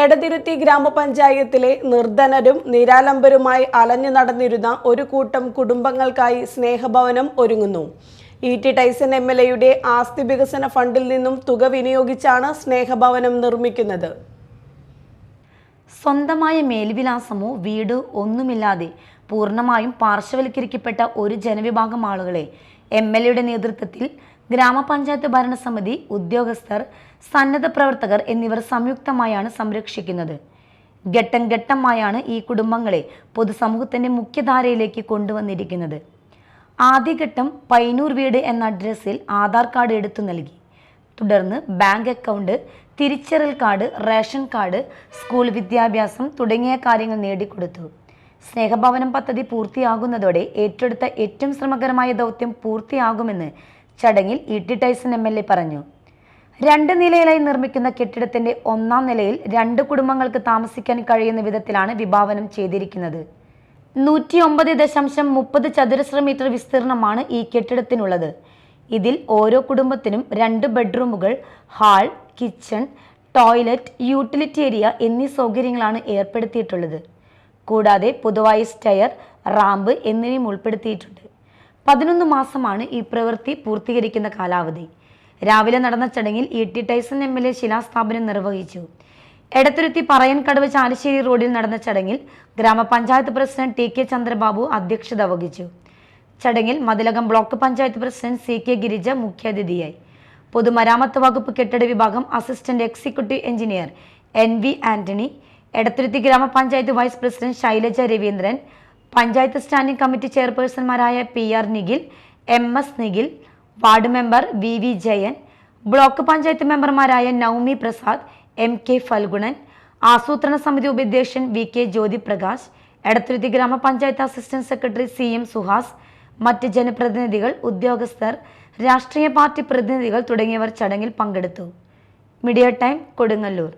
എടതിരുത്തി ഗ്രാമപഞ്ചായത്തിലെ നിർധനരും നിരാലംബരുമായി അലഞ്ഞു നടന്നിരുന്ന ഒരു കൂട്ടം കുടുംബങ്ങൾക്കായി സ്നേഹഭവനം ഒരുങ്ങുന്നു. E T Tyson M L എയുടെ ആസ്തി വികസന ഫണ്ടിൽ നിന്നും തുക വിനിയോഗിച്ചാണ് സ്നേഹഭവനം നിർമ്മിക്കുന്നത്. സ്വന്തമായ മേൽവിലാസമോ വീട് ഒന്നുമില്ലാതെ പൂർണമായും പാർശ്വവൽക്കരിക്കപ്പെട്ട ഒരു ജനവിഭാഗം ആളുകളെ എം എൽ എയുടെ നേതൃത്വത്തിൽ ഗ്രാമപഞ്ചായത്ത് ഭരണസമിതി ഉദ്യോഗസ്ഥർ സന്നദ്ധ പ്രവർത്തകർ എന്നിവർ സംയുക്തമായാണ് സംരക്ഷിക്കുന്നത്. ഘട്ടം ഘട്ടമായാണ് ഈ കുടുംബങ്ങളെ പൊതുസമൂഹത്തിന്റെ മുഖ്യധാരയിലേക്ക് കൊണ്ടുവന്നിരിക്കുന്നത്. ആദ്യഘട്ടം പൈനൂർ വീട് എന്ന അഡ്രസ്സിൽ ആധാർ കാർഡ് എടുത്തു നൽകി. തുടർന്ന് ബാങ്ക് അക്കൗണ്ട് തിരിച്ചറിയൽ കാർഡ് റേഷൻ കാർഡ് സ്കൂൾ വിദ്യാഭ്യാസം തുടങ്ങിയ കാര്യങ്ങൾ നേടിക്കൊടുത്തു. സ്നേഹഭവനം പദ്ധതി പൂർത്തിയാകുന്നതോടെ ഏറ്റെടുത്ത ഏറ്റവും ശ്രമകരമായ ദൗത്യം പൂർത്തിയാകുമെന്ന് ചടങ്ങിൽ E T Tyson M L A പറഞ്ഞു. രണ്ട് നിലയിലായി നിർമ്മിക്കുന്ന കെട്ടിടത്തിന്റെ ഒന്നാം നിലയിൽ രണ്ട് കുടുംബങ്ങൾക്ക് താമസിക്കാൻ കഴിയുന്ന വിധത്തിലാണ് വിഭാവനം ചെയ്തിരിക്കുന്നത്. നൂറ്റി ഒമ്പത് ദശാംശം മുപ്പത് ചതുരശ്ര മീറ്റർ വിസ്തീർണമാണ് ഈ കെട്ടിടത്തിനുള്ളത്. ഇതിൽ ഓരോ കുടുംബത്തിനും രണ്ട് ബെഡ്റൂമുകൾ hall kitchen toilet utility area എന്നീ സൗകര്യങ്ങളാണ് ഏർപ്പെടുത്തിയിട്ടുള്ളത്. കൂടാതെ പൊതുവായി സ്റ്റെയർ റാമ്പ് എന്നിവയും ഉൾപ്പെടുത്തിയിട്ടുണ്ട്. പതിനൊന്ന് മാസമാണ് ഈ പ്രവൃത്തി പൂർത്തീകരിക്കുന്ന കാലാവധി. രാവിലെ നടന്ന ചടങ്ങിൽ E T Tyson M L A ശിലാസ്ഥാപനം നിർവഹിച്ചു. എടത്തുരുത്തി പറയൻകടവ് ചാലശ്ശേരി റോഡിൽ നടന്ന ചടങ്ങിൽ ഗ്രാമപഞ്ചായത്ത് പ്രസിഡന്റ് ടി കെ ചന്ദ്രബാബു അധ്യക്ഷത വഹിച്ചു. ചടങ്ങിൽ Mathilakam block panchayat president C K Girija മുഖ്യാതിഥിയായി. പൊതുമരാമത്ത് വകുപ്പ് കെട്ടിട വിഭാഗം assistant executive engineer N V Antony Edathuruthy ഗ്രാമപഞ്ചായത്ത് vice president Shailaja Raveendran panchayat standing committee ചെയർപേഴ്സൺമാരായ P R Nikhil M S Nikhil ward member V V Jayan block panchayat മെമ്പർമാരായ Naumi Prasad M K Phalgunan ആസൂത്രണ സമിതി ഉപാധ്യക്ഷൻ വി കെ ജ്യോതിപ്രകാശ് എടത്തുരുത്തി ഗ്രാമപഞ്ചായത്ത് assistant secretary C M Suhas മറ്റ് ജനപ്രതിനിധികൾ ഉദ്യോഗസ്ഥർ രാഷ്ട്രീയ പാർട്ടി പ്രതിനിധികൾ തുടങ്ങിയവർ ചടങ്ങിൽ പങ്കെടുത്തു. Media time Kodungallur.